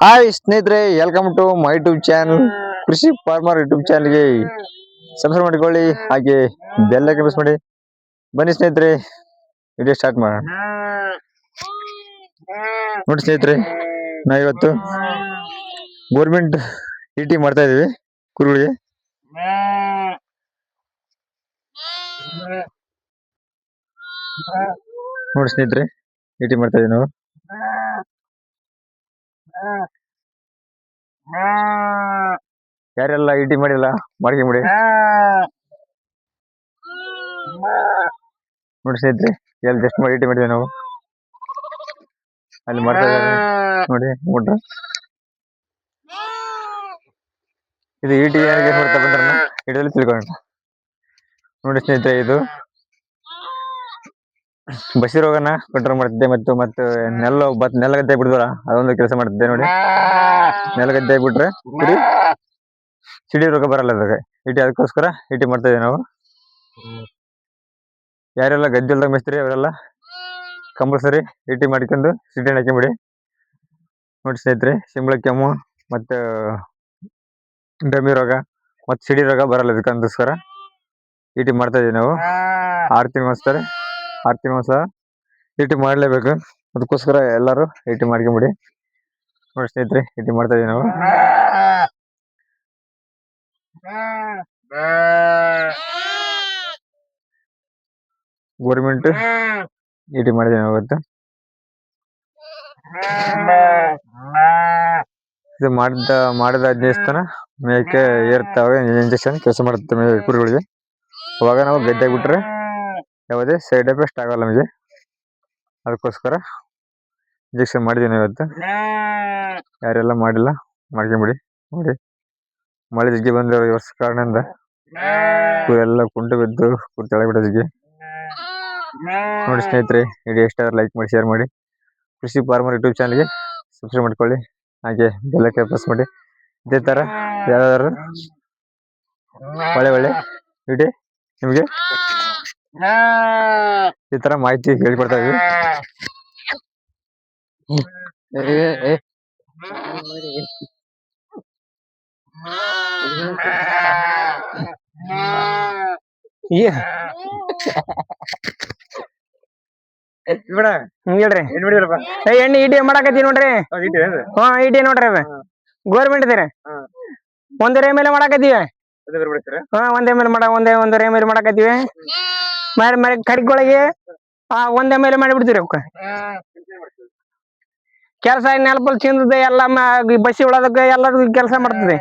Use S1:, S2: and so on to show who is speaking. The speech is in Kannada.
S1: ಹಾಯ್ ಸ್ನೇಹಿತರೆ welcome to my YouTube channel ಕೃಷಿ ಫಾರ್ಮರ್ ಯೂಟ್ಯೂಬ್ ಚಾನಲ್ಗೆ ಸಬ್ಸ್ಕ್ರೈಬ್ ಮಾಡಿಕೊಳ್ಳಿ, ಹಾಗೆ ಬೆಲ್ಲ ಪ್ರೆಸ್ ಮಾಡಿ. ಬನ್ನಿ ಸ್ನೇಹಿತರೆ ವಿಡಿಯೋ ಸ್ಟಾರ್ಟ್ ಮಾಡೋಣ. ನೋಡಿ ಸ್ನೇಹಿತರೆ, ನಾವು ಇವತ್ತು ಗೋರ್ಮೆಂಟ್ ಟಿ ಮಾಡ್ತಾ ಇದೀವಿ, ಕುರುಗಳಿಗೆ. ನೋಡಿ ಸ್ನೇಹಿತರೆ ಟಿ ಮಾಡ್ತಾ ಇದೀವಿ ನಾವು. ಯಾರೆಲ್ಲ ಇಟಿ ಮಾಡಿಲ್ಲ? ಮಾಡ್ಕೊಂಬಿಡಿ ನೋಡಿ ಸ್ನೇಹಿತರೆ ಎಲ್ಲಿ ಜಸ್ಟ್ ಮಾಡಿ ಇಟಿ ಮಾಡಿದ್ವಿ ನಾವು. ಅಲ್ಲಿ ಮಾಡ್ತಾ ನೋಡಿ ನೋಡ್ರಿ ಇದು ಇಟಿ ಯಾರಿಗೆ ಹೊಡ್ತಾ ಬಂದ್ರ ಇಡಲ್ಲಿ ತಿಳ್ಕೊಂಡ ನೋಡಿ ಸ್ನೇಹಿತರೆ ಇದು ಬಸಿ ರೋಗನ ಕಂಟ್ರೋಲ್ ಮಾಡ್ತಿದ್ದೆ ಮತ್ತು ಮತ್ತು ನೆಲ್ಲ ಬತ್ ನೆಲಗದ್ದೆ ಬಿಡ್ದಲ್ಲ, ಅದೊಂದು ಕೆಲಸ ಮಾಡ್ತಿದ್ದೆ ನೋಡಿ. ನೆಲಗದ್ದೆ ಬಿಟ್ರೆ ಸಿಡಿ ರೋಗ ಬರಲ್ಲ ಅದಕ್ಕೆ. ಇಟ್ಟಿ ಅದಕ್ಕೋಸ್ಕರ ಇಟ್ಟಿ ಮಾಡ್ತಾ ಇದೀವಿ ನಾವು. ಯಾರೆಲ್ಲ ಗದ್ದೆ ಇಲ್ದಾಗ ಮೇಸ್ತ್ರಿ ಅವರೆಲ್ಲ ಕಂಪಲ್ಸರಿ ಇಟ್ಟಿ ಮಾಡ್ಕೊಂಡು ಸಿಟಿ ಹಾಕೊಂಬಿಡಿ. ನೋಡಿ ಸ್ನೇಹಿತರೆ ಸಿಂಬಳ ಕೆಮ್ಮು ಮತ್ತು ಡಮಿ ರೋಗ ಮತ್ತು ಸಿಡಿ ರೋಗ ಬರಲ್ಲ ಅದಕ್ಕೋಸ್ಕರ ಇಟ್ಟಿ ಮಾಡ್ತಾ ಇದೀವಿ ನಾವು. ಆರು ತಿಂಗಳು ಆರು ತಿಂಗಳು ಒಂದ್ಸಲ ಇಟಿ ಮಾಡಲೇಬೇಕು. ಅದಕ್ಕೋಸ್ಕರ ಎಲ್ಲರೂ ಐಟಿ ಮಾಡ್ಕೊಂಬಿಡಿ. ನೋಡಿ ಸ್ನೇಹಿತರೆ ಮಾಡ್ತಾ ಇದೀವಿ ನಾವು. ಗೋರ್ಮೆಂಟ್ ಇಟಿ ಮಾಡಿದೀವಿ ನಾವು ಇದು ಮಾಡಿದ ಮಾಡಿದ ಹದಿನೈದು ತನ ಮೇಕೆ ಏರ್ತಾವೆ ಇಂಜೆಕ್ಷನ್ ಕೆಲಸ ಮಾಡುತ್ತೆ ಕುರಿಗಳಿಗೆ. ಅವಾಗ ನಾವು ಗದ್ದೆ ಬಿಟ್ರೆ ಯಾವುದೇ ಸೈಡ್ ಎಫೆಕ್ಟ್ ಆಗಲ್ಲ ನಮಗೆ. ಅದಕ್ಕೋಸ್ಕರ ಇಂಜೆಕ್ಷನ್ ಮಾಡಿದ್ದೀನಿ ಇವತ್ತು. ಯಾರೆಲ್ಲ ಮಾಡಿಲ್ಲ, ಮಾಡ್ಕೊಂಬಿಡಿ ನೋಡಿ ಮಳೆ ಜಗ್ಗಿ ಬಂದಿರೋ ಈ ವರ್ಷ ಕಾರಣದಿಂದ ಎಲ್ಲ ಕುಂಟು ಬಿದ್ದು ತೆಳಬಿಟ್ಟು ಜಗ್ಗಿ ನೋಡಿ ಸ್ನೇಹಿತರೆ ವಿಡಿಯೋ ಇಷ್ಟ ಲೈಕ್ ಮಾಡಿ ಶೇರ್ ಮಾಡಿ. ಕೃಷಿ ಫಾರ್ಮರ್ ಯೂಟ್ಯೂಬ್ ಚಾನಲ್ಗೆ ಸಬ್ಸ್ಕ್ರೈಬ್ ಮಾಡ್ಕೊಳ್ಳಿ. ಹಾಗೆ ಬೆಲ್ಲಕ್ಕೆ ಪ್ರೆಸ್ ಮಾಡಿ. ಇದೇ ಥರ ಯಾವ್ದಾದ್ರು ಒಳ್ಳೆ ಒಳ್ಳೆ ವಿಡಿಯೋ ನಿಮಗೆ ಈ ತರ ಮಾಹಿತಿ ಹೇಳ್ಕೊಡ್ತಾ ಇದೀವಿ.
S2: ಹೇಳ್ರಿ. ಏ ಎಣ್ಣೆ ಇಟಿ ಮಾಡಾಕತ್ತಿ ನೋಡ್ರಿ. ಹಾ ಇಟಿ ನೋಡ್ರಿ ಅದ ಗೋರ್ಮೆಂಟ್ ಇದಾರೆ ಒಂದರ ಮೇಲೆ ಮಾಡಾಕತ್ತೀವಿ. ಹಾ ಒಂದೇ ಮೇಲೆ ಮಾಡ ಒಂದೇ ಒಂದರ ಮೇಲೆ ಮಾಡಾಕತ್ತೀವಿ. ಮಾರಿ ಮರ ಕಡಿಗೊಳಗೆ ಆ ಒಂದೆ ಮೇಲೆ ಮಾಡಿಬಿಡ್ತೀರಿ ಮಾಡಿ ಬಿಡ್ತೀರಿ ಅವಕ್ಕ ಕೆಲಸ ನೆಲಪಲ್ ಚಿಂದದ ಎಲ್ಲ ಬಸಿ ಬಸ್ಸಿ ಉಳದಕ್ಕೆ ಎಲ್ಲದಕ್ಕೂ ಕೆಲಸ ಮಾಡ್ತದೆ.